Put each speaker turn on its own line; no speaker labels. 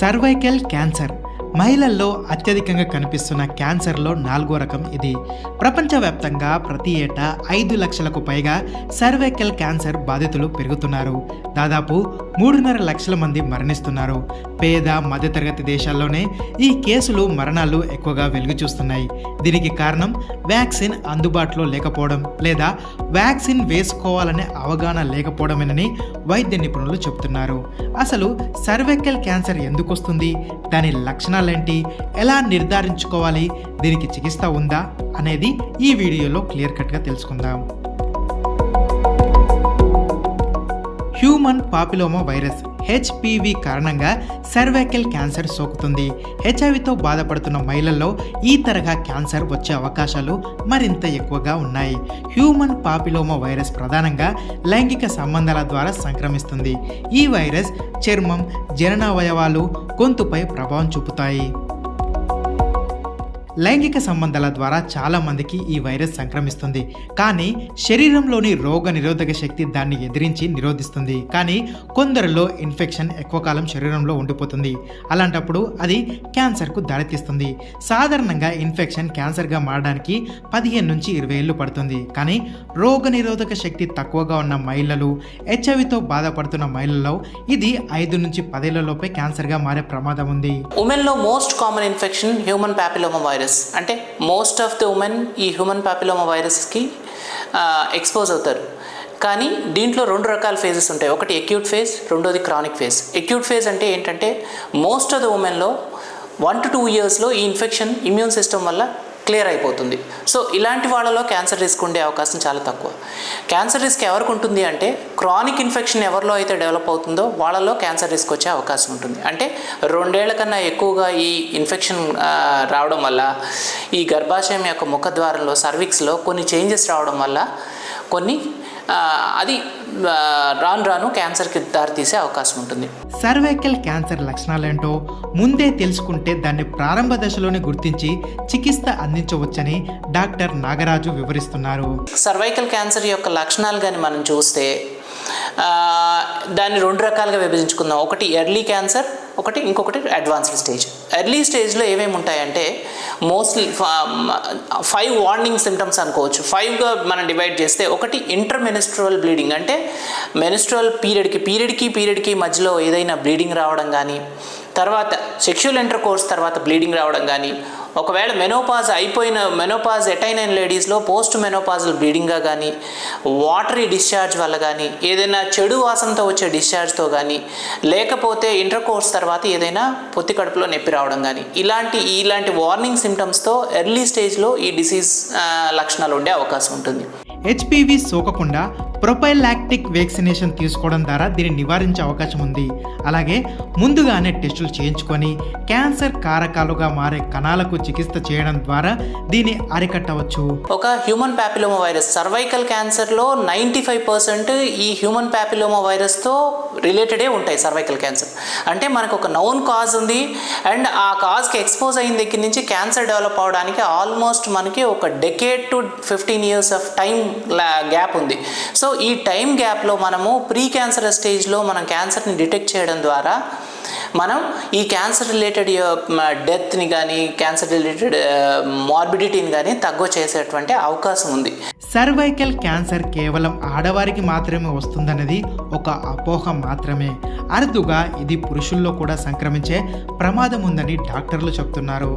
Cervical cancer. మహిళల్లో అత్యధికంగా కనిపిస్తున్న క్యాన్సర్లో నాలుగో రకం ఇది. ప్రపంచవ్యాప్తంగా ప్రతి ఏటా ఐదు లక్షలకు పైగా సర్వైకల్ క్యాన్సర్ బాధితులు పెరుగుతున్నారు. దాదాపు మూడున్నర లక్షల మంది మరణిస్తున్నారు. పేద మధ్యతరగతి దేశాల్లోనే ఈ కేసులు మరణాలు ఎక్కువగా వెలుగు చూస్తున్నాయి దీనికి కారణం వ్యాక్సిన్ అందుబాటులో లేకపోవడం లేదా వ్యాక్సిన్ వేసుకోవాలనే అవగాహన లేకపోవడమేనని వైద్య నిపుణులు చెబుతున్నారు. అసలు సర్వైకల్ క్యాన్సర్ ఎందుకు వస్తుంది దాని లక్షణాలేంటి? ఎలా నిర్ధారించుకోవాలి? దీనికి చికిత్స ఉందా? అనేది ఈ వీడియోలో క్లియర్ కట్గా తెలుసుకుందాం. హ్యూమన్ పాపిలోమా వైరస్ హెచ్పివి కారణంగా సర్వైకల్ క్యాన్సర్ సోకుతుంది. హెచ్ఐవితో బాధపడుతున్న మహిళల్లో ఈ తరహా క్యాన్సర్ వచ్చే అవకాశాలు మరింత ఎక్కువగా ఉన్నాయి. హ్యూమన్ పాపిలోమా వైరస్ ప్రధానంగా లైంగిక సంబంధాల ద్వారా సంక్రమిస్తుంది. ఈ వైరస్ చర్మం జననావయవాలు గొంతుపై ప్రభావం చూపుతాయి. లైంగిక సంబంధాల ద్వారా చాలా మందికి ఈ వైరస్ సంక్రమిస్తుంది. కానీ శరీరంలోని రోగ నిరోధక శక్తి దాన్ని ఎదిరించి నిరోధిస్తుంది. కానీ కొందరిలో ఇన్ఫెక్షన్ ఎక్కువ కాలం శరీరంలో ఉండిపోతుంది. అలాంటప్పుడు అది క్యాన్సర్కు దారితీస్తుంది. సాధారణంగా ఇన్ఫెక్షన్ క్యాన్సర్గా మారడానికి పదిహేను నుంచి ఇరవై ఏళ్ళు పడుతుంది. కానీ రోగ నిరోధక శక్తి తక్కువగా ఉన్న మహిళలు హెచ్ఐవితో బాధపడుతున్న మహిళల్లో ఇది ఐదు నుంచి పదేళ్ళలోపే క్యాన్సర్గా మారే ప్రమాదం ఉంది.
ఉమెన్లో most common infection human papilloma virus అంటే మోస్ట్ ఆఫ్ ది ఉమెన్ ఈ హ్యూమన్ పాపిలోమా వైరస్కి ఎక్స్పోజ్ అవుతారు. కానీ దీంట్లో రెండు రకాల ఫేజెస్ ఉంటాయి. ఒకటి ఎక్యూట్ ఫేజ్ రెండోది క్రానిక్ ఫేజ్ ఎక్యూట్ ఫేజ్ అంటే ఏంటంటే మోస్ట్ ఆఫ్ ద ఉమెన్లో వన్ టు టూ ఇయర్స్లో ఈ ఇన్ఫెక్షన్ ఇమ్యూన్ సిస్టమ్ వల్ల క్లియర్ అయిపోతుంది. సో ఇలాంటి వాళ్ళలో క్యాన్సర్ రిస్క్ ఉండే అవకాశం చాలా తక్కువ. క్యాన్సర్ రిస్క్ ఎవరికి ఉంటుంది అంటే క్రానిక్ ఇన్ఫెక్షన్ ఎవరిలో అయితే డెవలప్ అవుతుందో వాళ్ళలో క్యాన్సర్ రిస్క్ వచ్చే అవకాశం ఉంటుంది. అంటే రెండేళ్ళ కన్నా ఎక్కువగా ఈ ఇన్ఫెక్షన్ రావడం వల్ల ఈ గర్భాశయం యొక్క ముఖద్వారంలో సర్విక్స్లో కొన్ని చేంజెస్ రావడం వల్ల కొన్ని అది రాను రాను క్యాన్సర్కి దారితీసే అవకాశం ఉంటుంది.
సర్వైకల్ క్యాన్సర్ లక్షణాలేంటో ముందే తెలుసుకుంటే దాన్ని ప్రారంభ దశలోనే గుర్తించి చికిత్స అందించవచ్చని డాక్టర్ నాగరాజు వివరిస్తున్నారు.
సర్వైకల్ క్యాన్సర్ యొక్క లక్షణాలు కానీ మనం చూస్తే దాన్ని రెండు రకాలుగా విభజించుకుందాం. ఒకటి ఎర్లీ క్యాన్సర్ ఒకటి ఇంకొకటి అడ్వాన్స్డ్ స్టేజ్ ఎర్లీ స్టేజ్లో ఏమేమి ఉంటాయంటే మోస్ట్లీ ఫైవ్ వార్నింగ్ సిమ్టమ్స్ అనుకోవచ్చు. ఫైవ్గా మనం డివైడ్ చేస్తే ఒకటి ఇంటర్ మెనిస్ట్రువల్ బ్లీడింగ్ అంటే మెనిస్ట్రల్ పీరియడ్కి పీరియడ్కి పీరియడ్కి మధ్యలో ఏదైనా బ్లీడింగ్ రావడం కానీ తర్వాత సెక్షువల్ ఇంటర్ కోర్స్ తర్వాత బ్లీడింగ్ రావడం కానీ ఒకవేళ మెనోపాజ్ అయిపోయిన మెనోపాజ్ ఎటైన లేడీస్లో పోస్ట్ మెనోపాజల్ బ్లీడింగ్గా కానీ వాటరీ డిశ్చార్జ్ వల్ల కానీ ఏదైనా చెడు వాసనతో వచ్చే డిశ్చార్జ్తో కానీ లేకపోతే ఇంటర్ కోర్స్ తర్వాత ఏదైనా పొత్తి కడుపులో నొప్పి రావడం కానీ ఇలాంటి ఇలాంటి వార్నింగ్ సిమ్టమ్స్తో ఎర్లీ స్టేజ్లో ఈ డిసీజ్ లక్షణాలు ఉండే అవకాశం ఉంటుంది.
హెచ్పివి సోకకుండా ప్రొపైలాక్టిక్ వ్యాక్సినేషన్ తీసుకోవడం ద్వారా దీన్ని నివారించే అవకాశం ఉంది. అలాగే ముందుగానే టెస్టులు చేయించుకొని క్యాన్సర్ కారకాలుగా మారే కణాలకు చికిత్స చేయడం ద్వారా దీన్ని అరికట్టవచ్చు.
ఒక హ్యూమన్ ప్యాపిలోమా వైరస్ సర్వైకల్ క్యాన్సర్లో నైంటీ ఫైవ్ పర్సెంట్ ఈ హ్యూమన్ ప్యాపిలోమా వైరస్తో రిలేటెడే ఉంటాయి సర్వైకల్ క్యాన్సర్. అంటే మనకు ఒక నౌన్ కాజ్ ఉంది అండ్ ఆ కాజ్కి ఎక్స్పోజ్ అయిన దగ్గర నుంచి క్యాన్సర్ డెవలప్ అవడానికి ఆల్మోస్ట్ మనకి ఒక decade to fifteen years of time gap ఉంది. సో ఈ టైం గ్యాప్లో మనము ప్రీ క్యాన్సర్ స్టేజ్లో మనం క్యాన్సర్ని డిటెక్ట్ చేయడం ద్వారా మనం ఈ క్యాన్సర్ రిలేటెడ్ డెత్ని కానీ క్యాన్సర్ రిలేటెడ్ మార్బిడిటీని కానీ తగ్గు చేసేటువంటి అవకాశం ఉంది.
సర్వైకల్ క్యాన్సర్ కేవలం ఆడవారికి మాత్రమే వస్తుందన్నది ఒక అపోహ మాత్రమే. అరుదుగా ఇది పురుషుల్లో కూడా సంక్రమించే ప్రమాదం ఉందని డాక్టర్లు చెప్తున్నారు.